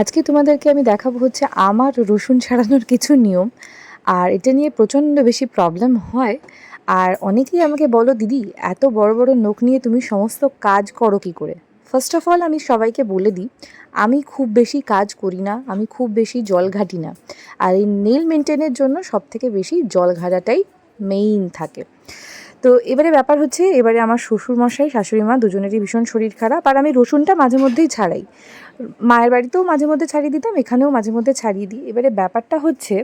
আজকে তোমাদেরকে আমি দেখাবো হচ্ছে আমার রসুন ছাড়ানোর কিছু নিয়ম, আর এটা নিয়ে প্রচণ্ড বেশি প্রবলেম হয়। আর অনেকেই আমাকে বলো, দিদি, এত বড় বড় নখ নিয়ে তুমি সমস্ত কাজ করো কি করে? ফার্স্ট অফ অল আমি সবাইকে বলে দিই, আমি খুব বেশি কাজ করি না, আমি খুব বেশি জল ঘাটি না। আর এই নেল মেনটেনের জন্য সব থেকে বেশি জল ঘাটাটাই মেইন থাকে। তো এবারে ব্যাপার হচ্ছে, এবারে আমার শ্বশুর মশাই শাশুড়ি মা দুজনেরই ভীষণ শরীর খারাপ আর আমি রসুনটা মাঝে মধ্যেই ছাড়াই। মায়ের বাড়িতেও মাঝে মধ্যে ছাড়িয়ে দিতাম, এখানেও মাঝে মধ্যে ছাড়িয়ে দিই। এবারে ব্যাপারটা হচ্ছে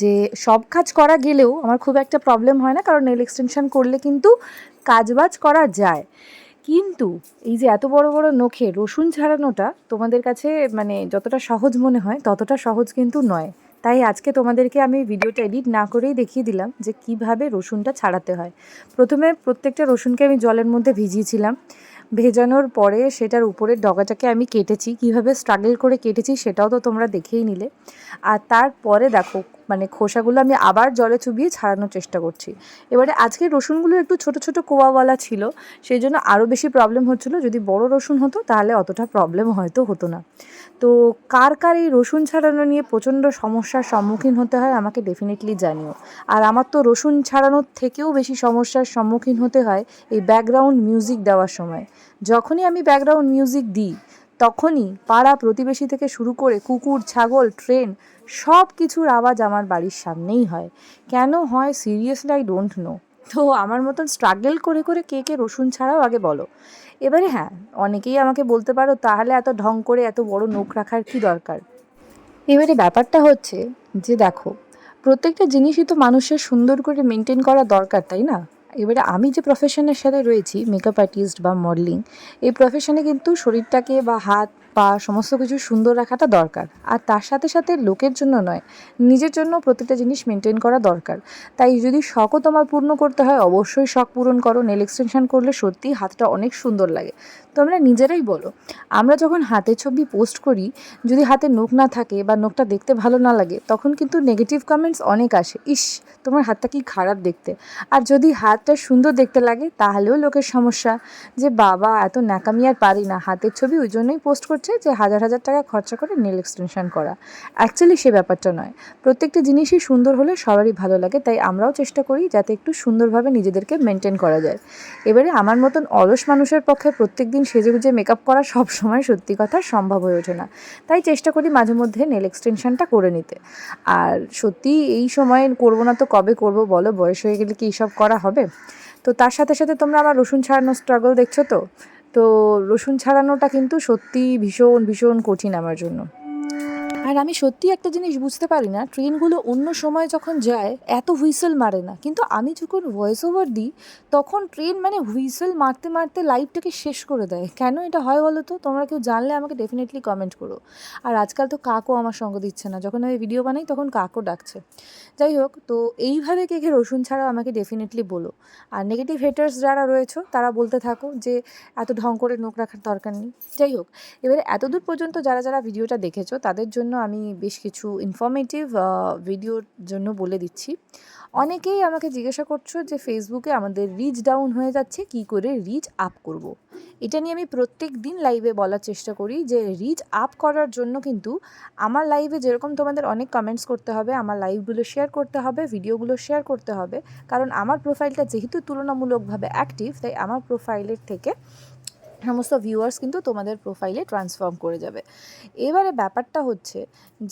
যে, সব কাজ করা গেলেও আমার খুব একটা প্রবলেম হয় না, কারণ নেল এক্সটেনশন করলে কিন্তু কাজবাজ করা যায়। কিন্তু এই যে এত বড় বড় নখে রসুন ছাড়ানোটা তোমাদের কাছে মানে যতটা সহজ মনে হয়, ততটা সহজ কিন্তু নয়। তাই আজকে তোমাদেরকে আমি ভিডিওটা এডিট না করেই দেখিয়ে দিলাম যে কীভাবে রসুনটা ছাড়াতে হয়। প্রথমে প্রত্যেকটা রসুনকে আমি জলের মধ্যে ভিজিয়েছিলাম। ভেজানোর পরে সেটার উপরের ডগাটাকে আমি কেটেছি। কীভাবে স্ট্রাগল করে কেটেছি সেটাও তো তোমরা দেখেই নিলে। আর তারপরে দেখো মানে খোসাগুলো আমি আবার জলে চুবিয়ে ছাড়ানোর চেষ্টা করছি। এবারে আজকে রসুনগুলো একটু ছোট ছোট কোয়াওয়ালা ছিল, সেই জন্য আরও বেশি প্রবলেম হচ্ছিল। যদি বড় রসুন হতো, তাহলে অতটা প্রবলেম হয়তো হতো না। তো কার কার এই রসুন ছাড়ানো নিয়ে প্রচণ্ড সমস্যার সম্মুখীন হতে হয় আমাকে ডেফিনেটলি জানিও। আর আমার তো রসুন ছাড়ানোর থেকেও বেশি সমস্যার সম্মুখীন হতে হয় এই ব্যাকগ্রাউন্ড মিউজিক দেওয়ার সময়। যখনই আমি ব্যাকগ্রাউন্ড মিউজিক দিই, তখনই পাড়া প্রতিবেশী থেকে শুরু করে কুকুর, ছাগল ট্রেন সব কিছুর আওয়াজ আমার বাড়ির সামনেই হয়। কেন হয় সিরিয়াসলি আই ডোন্ট নো তো আমার মতন স্ট্রাগল করে করে কে কে রসুন ছাড়াও আগে বলো। এবারে হ্যাঁ অনেকেই আমাকে বলতে পারো তাহলে এত ঢং করে এত বড় নখ রাখার কি দরকার? এবারে ব্যাপারটা হচ্ছে যে দেখো, প্রত্যেকটা জিনিসই তো মানুষের সুন্দর করে মেনটেন করা দরকার, তাই না? এবারে আমি যে প্রফেশনের সাথে রয়েছি মেকআপ আর্টিস্ট বা মডেলিং এই প্রফেশনে কিন্তু শরীরটাকে বা হাত পা, সমস্ত কিছু সুন্দর রাখাটা দরকার। আর তার সাথে সাথে লোকের জন্য নয়, নিজের জন্য প্রতিটা জিনিস মেনটেন করা দরকার। তাই যদি শখও তোমার পূর্ণ করতে হয়, অবশ্যই শখ পূরণ করো। নেল এক্সটেনশন করলে সত্যি হাতটা অনেক সুন্দর লাগে। তোমরা নিজেরাই বলো, আমরা যখন হাতে ছবি পোস্ট করি, যদি হাতে নখ না থাকে বা নখটা দেখতে ভালো না লাগে, তখন কিন্তু নেগেটিভ কমেন্টস অনেক আসে। ইস, তোমার হাতটা কি খারাপ দেখতে। আর যদি হাতটা সুন্দর দেখতে লাগে, তাহলেও লোকের সমস্যা। যে বাবা, এত ন্যাকামি আর পারি না। হাতের ছবি ওই জন্যই পোস্ট করছে যে হাজার হাজার টাকা খরচা করে নেল এক্সটেনশন করা। অ্যাকচুয়ালি সে ব্যাপারটা নয়। প্রত্যেকটা জিনিসই সুন্দর হলে সবারই ভালো লাগে, তাই আমরাও চেষ্টা করি যাতে একটু সুন্দরভাবে নিজেদেরকে মেনটেন করা যায়। এবারে আমার মতন অলস মানুষের পক্ষে প্রত্যেক দিন সেজে গুজে মেকআপ করা সব সময় সত্যি কথা সম্ভব হয়ে ওঠে না। তাই চেষ্টা করি মাঝে মধ্যে নেল এক্সটেনশনটা করে নিতে। আর সত্যি এই সময় করব না তো কবে করব বলো? বয়স হয়ে গেলে কি এইসব করা হবে? তো তার সাথে সাথে তোমরা আমার রসুন ছাড়ানোর স্ট্রাগল দেখছ তো? তো রসুন ছাড়ানোটা কিন্তু সত্যি ভীষণ ভীষণ কঠিন আমার জন্য। আর আমি সত্যি একটা জিনিস বুঝতে পারি না, ট্রেনগুলো অন্য সময় যখন যায়, এত হুইসেল মারে না। কিন্তু আমি যখন ভয়েস ওভার দিই, তখন ট্রেন মানে হুইসেল মারতে মারতে লাইভটাকে শেষ করে দেয়। কেন এটা হয় বলো তো? তোমরা কেউ জানলে আমাকে ডেফিনেটলি কমেন্ট করো। আর আজকাল তো কাকও আমার সঙ্গ দিচ্ছে না। যখন আমি ভিডিও বানাই, তখন কাকও ডাকছে। যাই হোক, তো এইভাবে কে কে রসুন ছাড়াও আমাকে ডেফিনেটলি বলো। আর নেগেটিভ হেটার্স যারা রয়েছে, তারা বলতে থাকো যে, এত ঢং করে নোখ রাখার দরকার নেই। যাই হোক, এবারে এতদূর পর্যন্ত যারা যারা ভিডিওটা দেখেছ, তাদের জন্য আমি বেশ কিছু ইনফরমেটিভ ভিডিওর জন্য বলে দিচ্ছি অনেকেই আমাকে জিজ্ঞাসা করছ যে ফেসবুকে আমাদের রিচ ডাউন হয়ে যাচ্ছে, কি করে রিচ আপ করব। এটা নিয়ে আমি প্রত্যেক দিন লাইভে বলার চেষ্টা করি যে রিচ আপ করার জন্য কিন্তু আমার লাইভে যেরকম তোমাদের অনেক কমেন্টস করতে হবে, আমার লাইভগুলো শেয়ার করতে হবে ভিডিওগুলো শেয়ার করতে হবে কারণ আমার প্রোফাইলটা যেহেতু তুলনামূলকভাবে অ্যাক্টিভ তাই আমার প্রোফাইলের থেকে সমস্ত ভিউয়ার্স কিন্তু তোমাদের প্রোফাইলে ট্রান্সফর্ম করে যাবে। এবারে ব্যাপারটা হচ্ছে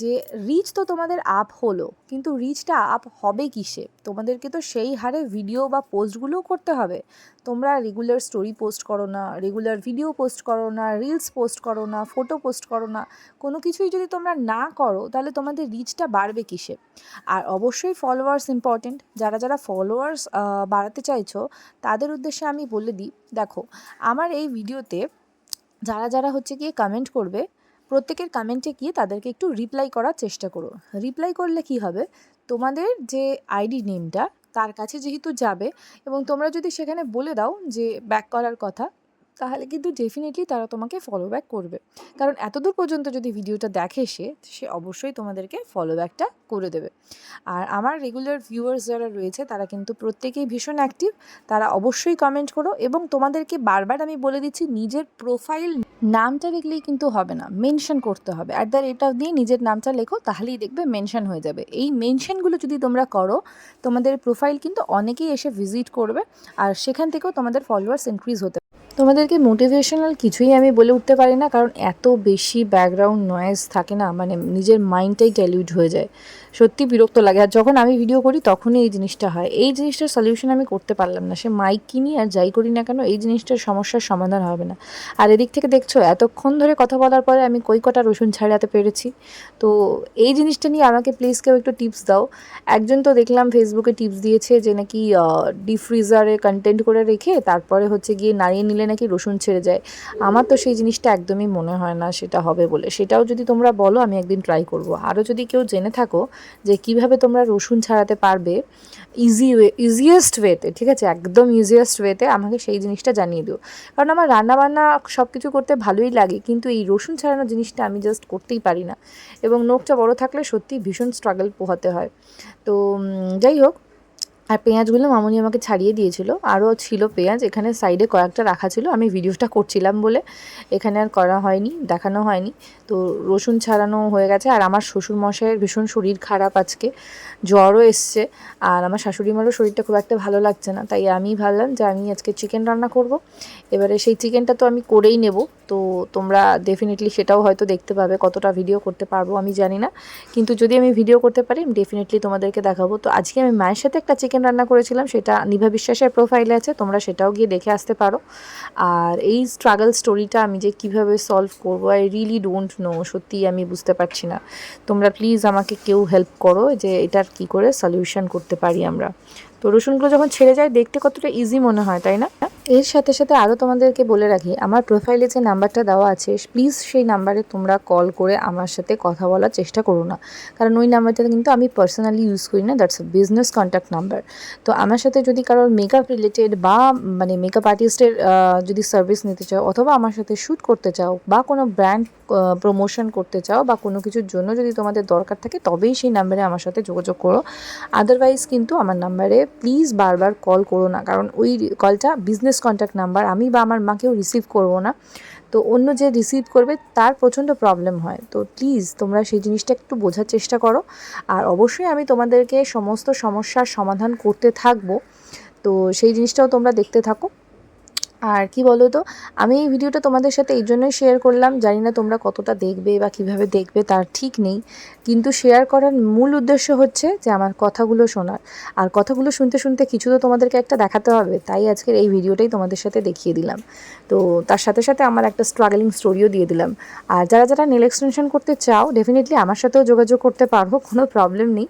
যে রিচ তো তোমাদের আপ হলো, কিন্তু রিচটা আপ হবে কিসে? তোমাদেরকে তো সেই হারে ভিডিও বা পোস্টগুলোও করতে হবে। তোমরা রেগুলার স্টোরি পোস্ট করো না রেগুলার ভিডিও পোস্ট করো না রিলস পোস্ট করো না ফটো পোস্ট করো না, কোনো কিছুই যদি তোমরা না করো, তাহলে তোমাদের রিচটা বাড়বে কিসে? আর অবশ্যই ফলোয়ার্স ইম্পর্টেন্ট যারা যারা ফলোয়ার্স বাড়াতে চাইছো, তাদের উদ্দেশ্যে আমি বলে দিই দেখো, আমার এই ভিডিওতে যারা যারা হচ্ছে গিয়ে কমেন্ট করবে, প্রত্যেকের কমেন্টে গিয়ে তাদেরকে একটু রিপ্লাই করার চেষ্টা করো। রিপ্লাই করলে কি হবে? তোমাদের যে আইডি নেমটা তার কাছে যেহেতু যাবে, এবং তোমরা যদি সেখানে বলে দাও যে ব্যাক করার কথা তাহলে কিন্তু ডেফিনেটলি তারা তোমাকে ফলো ব্যাক করবে। কারণ এতদূর পর্যন্ত যদি ভিডিওটা দেখে সে সে অবশ্যই তোমাদেরকে ফলো ব্যাকটা করে দেবে। আর আমার রেগুলার ভিউয়ার্স যারা রয়েছে, তারা কিন্তু প্রত্যেকেই ভীষণ অ্যাক্টিভ তারা অবশ্যই কমেন্ট করো এবং তোমাদেরকে বারবার আমি বলে দিচ্ছি, নিজের প্রোফাইল নামটা লিখলেই কিন্তু হবে না মেনশন করতে হবে। অ্যাট দ্য রেট অফ দিয়ে নিজের নামটা লেখো, তাহলেই দেখবে মেনশন হয়ে যাবে। এই মেনশনগুলো যদি তোমরা করো, তোমাদের প্রোফাইল কিন্তু অনেকেই এসে ভিজিট করবে, আর সেখান থেকেও তোমাদের ফলোয়ার্স ইনক্রিজ হতে তোমাদেরকে মোটিভেশনাল কিছুই আমি বলে উঠতে পারি না, কারণ এত বেশি ব্যাকগ্রাউন্ড নয়েজ থাকে না মানে নিজের মাইন্ডটাই ডেলিউট হয়ে যায়। সত্যি বিরক্ত লাগে। আর যখন আমি ভিডিও করি, তখনই এই জিনিসটা হয়। এই জিনিসটার সলিউশন আমি করতে পারলাম না। সে মাইক কিনি আর যাই করি না কেন, এই জিনিসটার সমস্যার সমাধান হবে না। আর এদিক থেকে দেখছ, এতক্ষণ ধরে কথা বলার পরে আমি কই কটা রসুন ছাড়াতে পেরেছি। তো এই জিনিসটা নিয়ে আমাকে প্লিজ কেউ একটু টিপস দাও। একজন তো দেখলাম ফেসবুকে টিপস দিয়েছে যে নাকি ডিপ ফ্রিজারে কন্টেন্ট করে রেখে, তারপরে হচ্ছে গিয়ে নাড়িয়ে নিলে নাকি রসুন ছেড়ে যায়। আমার তো সেই জিনিসটা একদমই মনে হয় না সেটা হবে বলে। সেটাও যদি তোমরা বলো, আমি একদিন ট্রাই করব। আরও যদি কেউ জেনে থাকো যে কীভাবে তোমরা রসুন ছাড়াতে পারবে ইজি ওয়ে ইজিয়েস্ট ওয়েতে ঠিক আছে? একদম ইজিয়েস্ট ওয়েতে আমাকে সেই জিনিসটা জানিয়ে দিও। কারণ আমার রান্নাবান্না সব কিছু করতে ভালোই লাগে, কিন্তু এই রসুন ছাড়ানো জিনিসটা আমি জাস্ট করতেই পারি না। এবং নোখটা বড় থাকলে সত্যি ভীষণ স্ট্রাগল পোহাতে হয়। তো যাই হোক আর পেঁয়াজগুলো মামুনি আমাকে ছাড়িয়ে দিয়েছিল। আরও ছিল পেঁয়াজ, এখানে সাইডে কয়েকটা রাখা ছিল। আমি ভিডিওটা করছিলাম বলে এখানে আর করা হয়নি, দেখানো হয়নি। তো রসুন ছাড়ানো হয়ে গেছে। আর আমার শ্বশুর মশাইয়ের ভীষণ শরীর খারাপ আজকে। জ্বরও এসছে। আর আমার শাশুড়ি মারও শরীরটা খুব একটা ভালো লাগছে না। তাই আমি ভাবলাম যে আমি আজকে চিকেন রান্না করব। এবারে সেই চিকেনটা তো আমি করেই নেব। তো তোমরা ডেফিনেটলি সেটাও হয়তো দেখতে পাবে কতটা ভিডিও করতে পারব, আমি জানি না। কিন্তু যদি আমি ভিডিও করতে পারি ডেফিনেটলি তোমাদেরকে দেখাবো। তো আজকে আমি মায়ের সাথে একটা চিকেন রান্না করেছিলাম, সেটা নিভা বিশ্বাসের প্রোফাইলে আছে, তোমরা সেটাও গিয়ে দেখে আসতে পারো। আর এই স্ট্রাগল স্টোরিটা আমি যে কীভাবে সলভ করব আই রিয়েলি ডোন্ট নো সত্যি আমি বুঝতে পারছি না। তোমরা প্লিজ আমাকে কেউ হেল্প করো যে এটার কি করে সলিউশন করতে পারি আমরা। তো রসুনগুলো যখন ছেড়ে যায়, দেখতে কতটা ইজি মনে হয়, তাই না? এর সাথে সাথে আরও তোমাদেরকে বলে রাখি, আমার প্রোফাইলে যে নাম্বারটা দেওয়া আছে প্লিজ সেই নাম্বারে তোমরা কল করে আমার সাথে কথা বলার চেষ্টা করো না। কারণ ওই নাম্বারটা কিন্তু আমি পার্সোনালি ইউজ করি না দ্যাটস বিজনেস কন্ট্যাক্ট নাম্বার তো আমার সাথে যদি কারোর মেকআপ রিলেটেড বা মানে মেকআপ আর্টিস্টের যদি সার্ভিস নিতে চাও, অথবা আমার সাথে শ্যুট করতে চাও, বা কোনো ব্র্যান্ড প্রমোশন করতে চাও, বা কোনো কিছুর জন্য যদি তোমাদের দরকার থাকে, তবেই সেই নাম্বারে আমার সাথে যোগাযোগ করো। আদারওয়াইজ কিন্তু আমার নাম্বারে প্লিজ বারবার কল করো না, কারণ ওই কলটা বিজনেস কন্ট্যাক্ট নাম্বার আমি বা আমার মাকেও রিসিভ করব না। তো অন্য যে রিসিভ করবে, তার প্রচণ্ড প্রবলেম হয়। তো প্লিজ তোমরা সেই জিনিসটা একটু বোঝার চেষ্টা করো। আর অবশ্যই আমি তোমাদেরকে সমস্ত সমস্যার সমাধান করতে থাকব। তো সেই জিনিসটাও তোমরা দেখতে থাকো। আর কি বলো তো আমি এই ভিডিওটা তোমাদের সাথে এই জন্যই শেয়ার করলাম, জানি না তোমরা কতটা দেখবে বা কীভাবে দেখবে, তার ঠিক নেই। কিন্তু শেয়ার করার মূল উদ্দেশ্য হচ্ছে যে আমার কথাগুলো শোনার। আর কথাগুলো শুনতে শুনতে কিছু তো তোমাদেরকে একটা দেখাতে হবে, তাই আজকের এই ভিডিওটাই তোমাদের সাথে দেখিয়ে দিলাম। তো তার সাথে সাথে আমার একটা স্ট্রাগলিং স্টোরিও দিয়ে দিলাম। আর যারা যারা নেল এক্সটেনশন করতে চাও ডেফিনেটলি আমার সাথেও যোগাযোগ করতে পারব কোনো প্রবলেম নেই।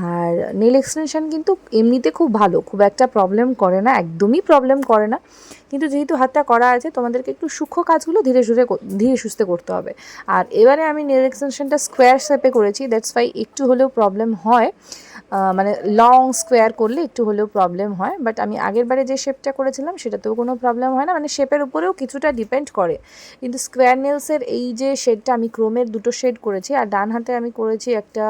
আর নেল এক্সটেনশন কিন্তু এমনিতে খুব ভালো, খুব একটা প্রবলেম করে না, একদমই প্রবলেম করে না। কিন্তু যেহেতু হাতটা করা আছে, তোমাদেরকে একটু সূক্ষ্ম কাজগুলো ধীরে সুরে ধীরে সুস্থে করতে হবে। আর এবারে আমি নেল এক্সটেনশনটা স্কোয়ার শেপে করেছি দ্যাটস ওয়াই একটু হলেও প্রবলেম হয়। মানে লং স্কোয়ার করলে একটু হলেও প্রবলেম হয় বাট আমি আগের বারে যে শেপটা করেছিলাম, সেটাতেও কোনো প্রবলেম হয় না। মানে শেপের উপরেও কিছুটা ডিপেন্ড করে। কিন্তু স্কোয়ার নেলসের এই যে শেডটা আমি ক্রোমের দুটো শেড করেছি, আর ডান হাতে আমি করেছি একটা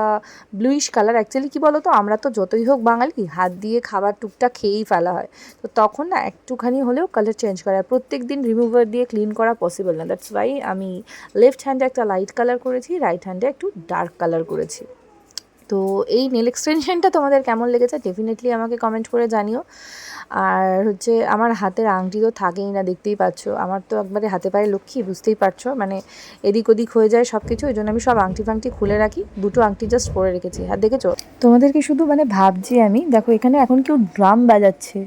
ব্লুইশ কালার অ্যাকচুয়ালি কী বলো তো আমরা তো যতই হোক বাঙালি, হাত দিয়ে খাবার টুকটা খেয়েই ফেলা হয়। তো তখন না, একটুখানি হলেও কালার চেঞ্জ করা, প্রত্যেক দিন রিমুভার দিয়ে ক্লিন করা পসিবল না। দ্যাটস ওয়াই আমি লেফট হ্যান্ডে একটা লাইট কালার করেছি রাইট হ্যান্ডে একটু ডার্ক কালার করেছি। তো এই নেল এক্সটেনশনটা তোমাদের কেমন লেগেছে ডেফিনেটলি আমাকে কমেন্ট করে জানিও। আর হচ্ছে আমার হাতের আংটি তো থাকেই না, দেখতেই পাচ্ছ। আমার তো একবারে হাতে পায়ে লক্ষ্মী, বুঝতেই পারছ। মানে এদিক ওদিক হয়ে যায় সব কিছু ওই জন্য আমি সব আংটি ফাংটি খুলে রাখি। দুটো আংটি জাস্ট পরে রেখেছি। আর দেখেছ? তোমাদেরকে শুধু মানে ভাবছি আমি, দেখো এখানে এখন কেউ ড্রাম বাজাচ্ছে।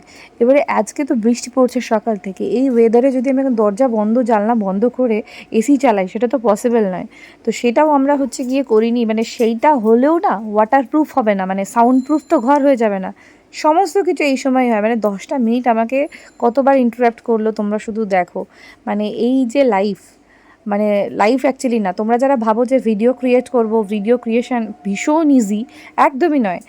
এবারে আজকে তো বৃষ্টি পড়ছে সকাল থেকে। এই ওয়েদারে যদি আমি এখন দরজা বন্ধ, জানলা বন্ধ করে এসি চালাই, সেটা তো পসিবল নয়। তো সেটাও আমরা হচ্ছে গিয়ে করিনি মানে সেইটা হলেও না ওয়াটার প্রুফ হবে না মানে সাউন্ড প্রুফ তো ঘর হয়ে যাবে না। সমস্ত কিছু এই সময় হয় মানে দশটা মিনিট আমাকে কতবার ইন্টারাপ্ট করল তোমরা শুধু দেখো। মানে এই যে লাইফ মানে লাইফ অ্যাকচুয়ালি না। তোমরা যারা ভাবো যে ভিডিও ক্রিয়েট করব ভিডিও ক্রিয়েশন ভীষণ ইজি একদমই নয়।